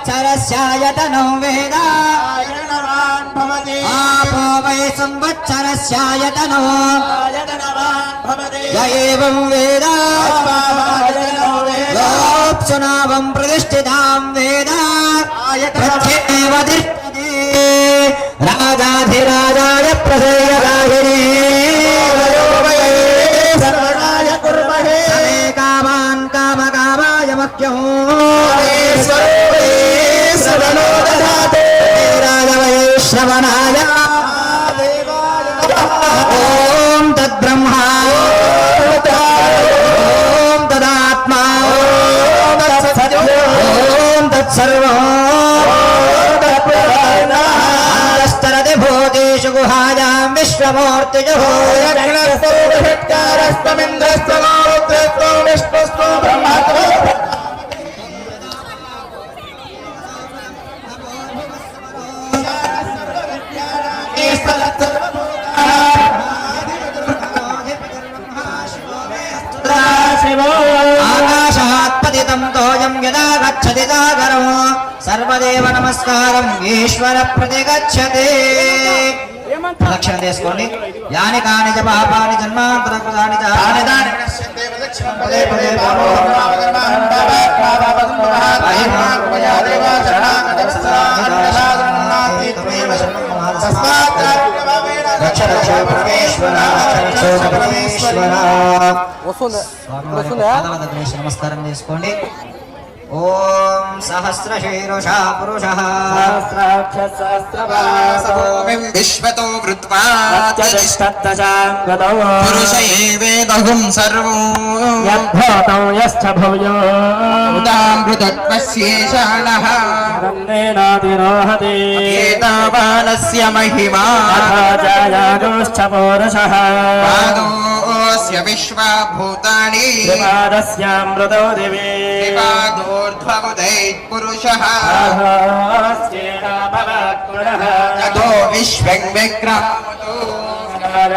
యత్సంవత్సరస్యాయతనం వేద आपो वै संवत्सरस्यायतनो य एवं वेद लोप्सुनावं प्रतिष्ठितां वेद प्रत्येव तिष्ठति राजाधिराजाय प्रसेयरागिणे गुहायां विश्वमूर्तिजः दक्षिणस्वरूपभित्कारस्त्वमिन्द्रस्त्वमारुद्रस्त्वं विष्णुस्त्वं ब्रह्मात्मा आकाशात्पतितं तोयं यदा गच्छति सागरः सर्वदेव नमस्कारम् ईश्वरप्रतिगच्छते లక్షణ చేసుకోండి యాని కాని పాపాని జన్మాంతర కృతాని చ తాని తాని పదే పదే పాపో రక్ష రక్ష పరమేశ్వర రక్ష రక్ష పరమేశ్వర ॐ सहस्रशीर्षा पुरुषः। सहस्राक्षसहस्रभासोऽहं विश्वतो वृत्वा पुरुषये वेदहुं सर्वो। यद्भूतौ यश्च भव्यो उदामृतत्वस्येषाणः ब्रह्मेणातिरोहते एतावानस्य महिमा। जायागोश्च पौरुषः। विश्वस्य विश्वा भूतानि त्रिपादस्यामृतो दिवे। त्रिपादोर्ध्वमुदैः पुरुषः। ततो विश्वं विक्रमुतो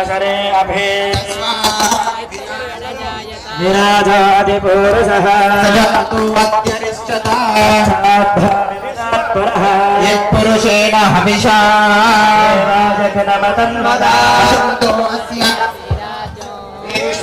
शरे अभे। विराजादिपुरुषः। सजन्तुमत्यरिष्ठता यत्पुरुषेण हविषा नमतन्वदा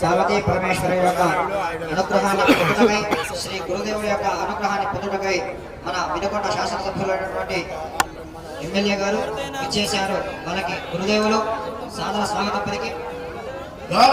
శ్రీ పరమేశ్వర యొక్క అనుగ్రహాన్ని పొందుటకై శ్రీ గురుదేవుడి యొక్క అనుగ్రహాన్ని పొందుటకై మన వినుకొండ శాసనసభ్యులైనటువంటి ఎమ్మెల్యే గారు ఇచ్చేశారు. మనకి గురుదేవులు సాదర స్వాగతం పలికి. ఓం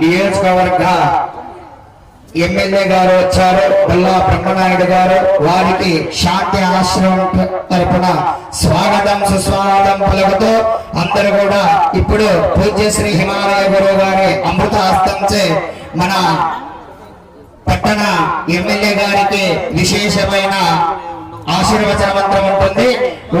నియోజకవర్గ ఎమ్మెల్యే గారు వచ్చారు బల్లా బ్రహ్మనాయుడు గారు. వారికి శాంతి ఆశ్రమం తరపున స్వాగతం సుస్వాగతం పలుకుతూ అందరూ కూడా ఇప్పుడు పూజ్య శ్రీ హిమాలయ గురువు గారి అమృత హస్తంచే మన పట్టణ ఎమ్మెల్యే గారికి విశేషమైన ఆశీర్వచన మంత్రం ఉంటుంది. ఓ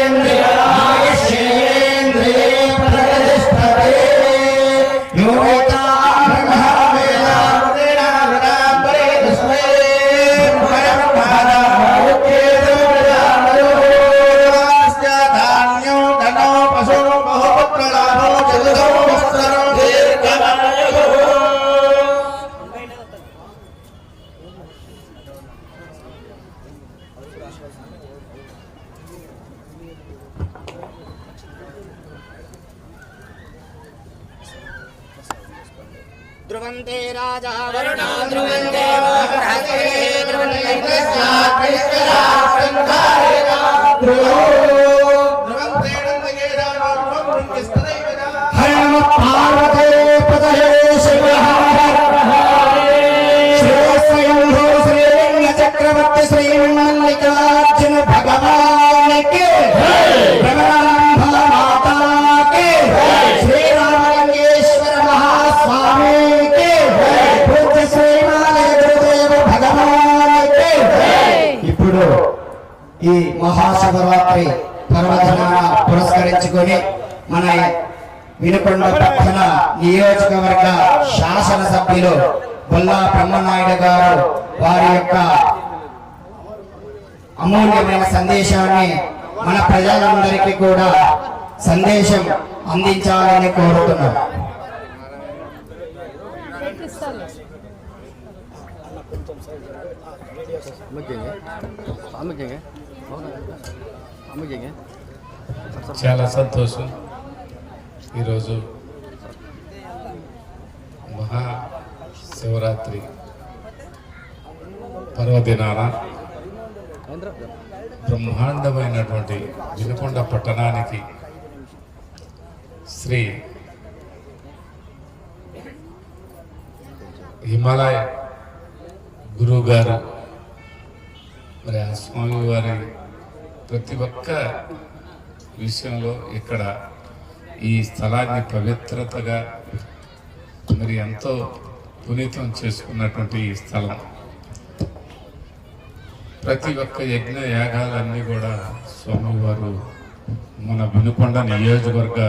మల్లికార్జున భగవానికి భ్రమరాంబ మాతాకి శ్రీరామలింగేశ్వర మహాస్వామికి భగవానికి ఇప్పుడు ఈ మహాశివరాత్రి పర్వదినాన పురస్కరించుకొని మన వినుకొండ పట్టణ నియోజకవర్గ శాసనసభ్యులు బొల్లా బ్రహ్మనాయుడు గారు వారి యొక్క అమూల్యమైన సందేశాన్ని మన ప్రజలందరికీ కూడా సందేశం అందించాలని కోరుతున్నాం. చాలా సంతోషం. ఈరోజు మహా శివరాత్రి పర్వదినాన బ్రహ్మాండమైనటువంటి వినుకొండ పట్టణానికి శ్రీ హిమాలయ గురువు గారు మరి ఆ స్వామి వారి ప్రతి ఒక్క విషయంలో ఇక్కడ ఈ స్థలాన్ని పవిత్రతగా మరి ఎంతో పునీతం చేసుకున్నటువంటి ఈ స్థలం. ప్రతి ఒక్క యజ్ఞ యాగాలన్నీ కూడా స్వామివారు మన వినుకొండ నియోజకవర్గ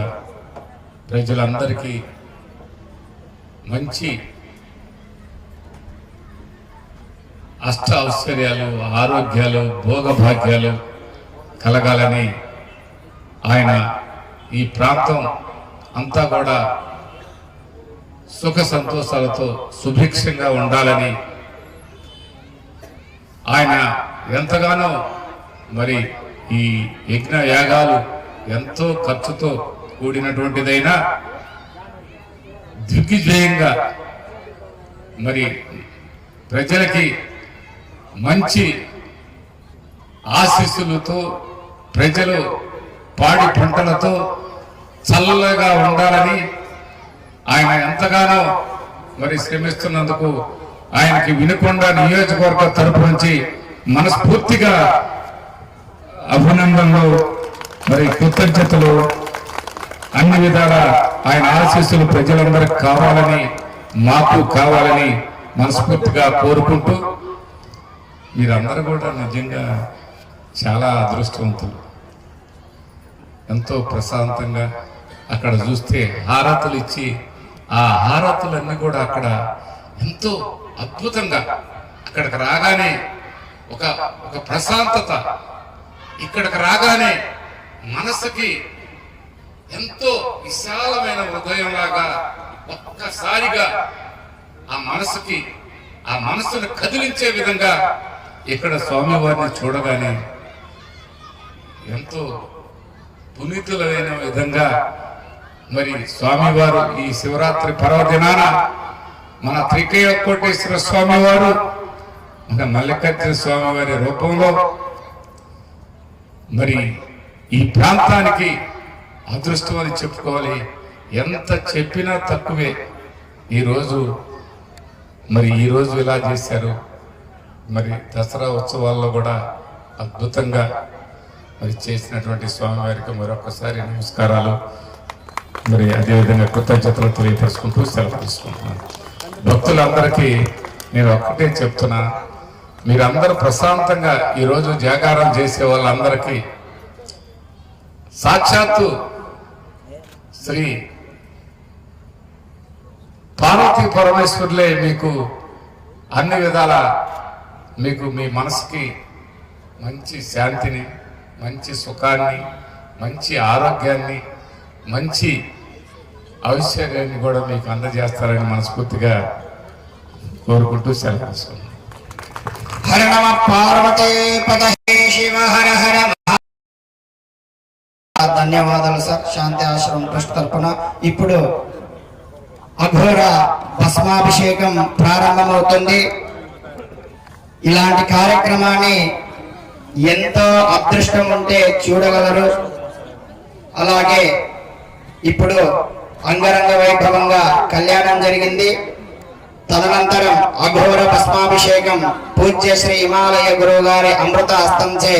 ప్రజలందరికీ మంచి అష్ట ఐశ్వర్యాలు ఆరోగ్యాలు భోగభాగ్యాలు కలగాలని ఆయన ఈ ప్రాంతం అంతా కూడా సుఖ సంతోషాలతో సుభిక్షంగా ఉండాలని ఆయన ఎంతగానో మరి ఈ యజ్ఞ యాగాలు ఎంతో ఖర్చుతో కూడినటువంటిదైనా దిగ్విజయంగా మరి ప్రజలకి మంచి ఆశీస్సులతో ప్రజలు పాడి పంటలతో చల్లగా ఉండాలని ఆయన ఎంతగానో మరి శ్రమిస్తున్నందుకు ఆయనకి వినుకొండ నియోజకవర్గ తరపు నుంచి మనస్ఫూర్తిగా అభినందనలు మరి కృతజ్ఞతలు. అన్ని విధాల ఆయన ఆశీస్సులు ప్రజలందరికి కావాలని మాకు కావాలని మనస్ఫూర్తిగా కోరుకుంటూ మీరందరూ కూడా నిజంగా చాలా అదృష్టవంతులు. ఎంతో ప్రశాంతంగా అక్కడ చూస్తే హారతులు ఇచ్చి ఆ హారతులన్నీ కూడా అక్కడ ఎంతో అద్భుతంగా అక్కడికి రాగానే ఒక ఒక ప్రశాంతత. ఇక్కడికి రాగానే మనసుకి ఎంతో విశాలమైన హృదయంలాగా ఒక్కసారిగా ఆ మనసుకి ఆ మనసును కదిలించే విధంగా ఇక్కడ స్వామివారిని చూడగానే ఎంతో పునీతులైన విధంగా మరి స్వామివారు ఈ శివరాత్రి పర్వదినాన మన త్రికయ కోటేశ్వర స్వామివారు మన మల్లికార్జున స్వామివారి రూపంలో మరి ఈ ప్రాంతానికి అదృష్టం అని చెప్పుకోవాలి. ఎంత చెప్పినా తక్కువే. ఈరోజు మరి ఈరోజు ఇలా చేశారు. మరి దసరా ఉత్సవాల్లో కూడా అద్భుతంగా మరి చేసినటువంటి స్వామివారికి మరొకసారి నమస్కారాలు. మరి అదేవిధంగా కృతజ్ఞతలు తెలియపరుచుకుంటూ సెలవు తీసుకుంటున్నాను. భక్తులందరికీ నేను ఒక్కటే చెప్తున్నా. మీరందరూ ప్రశాంతంగా ఈరోజు జాగారం చేసే వాళ్ళందరికీ సాక్షాత్తు శ్రీ పార్వతీ పరమేశ్వరులే మీకు అన్ని విధాల మీకు మీ మనసుకి మంచి శాంతిని మంచి సుఖాన్ని మంచి ఆరోగ్యాన్ని మంచి ఐశ్వర్యాన్ని కూడా మీకు అందజేస్తారని మనస్ఫూర్తిగా కోరుకుంటూ సెలవు తీసుకున్నాను హర పార్వతే పదహే శివ హర హర ధన్యవాదాలు సార్ శాంతి ఆశ్రమం ట్రస్ట్ తరఫున ఇప్పుడు అఘోర భస్మాభిషేకం ప్రారంభమవుతుంది ఇలాంటి కార్యక్రమాన్ని ఎంతో అదృష్టం ఉంటే చూడగలరు అలాగే ఇప్పుడు అంగరంగ వైభవంగా కళ్యాణం జరిగింది తదనంతరం అఘోర భస్మాభిషేకం పూజ్య శ్రీ హిమాలయ గురువు గారి అమృత హస్తంచే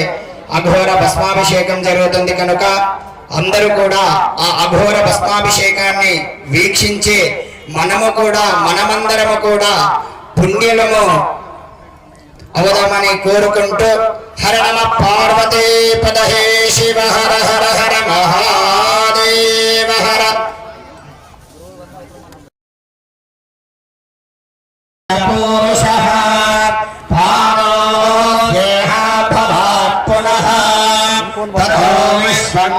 అఘోర భస్మాభిషేకం జరుగుతుంది కనుక అందరూ కూడా ఆ అఘోర భస్మాభిషేకాన్ని వీక్షించి మనము కూడా మనమందరము కూడా పుణ్యులము అవదమని కోరుకుంటూ హర నమ పార్వతీ పదహే శివ హర హర హర మహాదేవ. పురుషః పాదో దేహాభవాత్ పునః తతో విశ్వం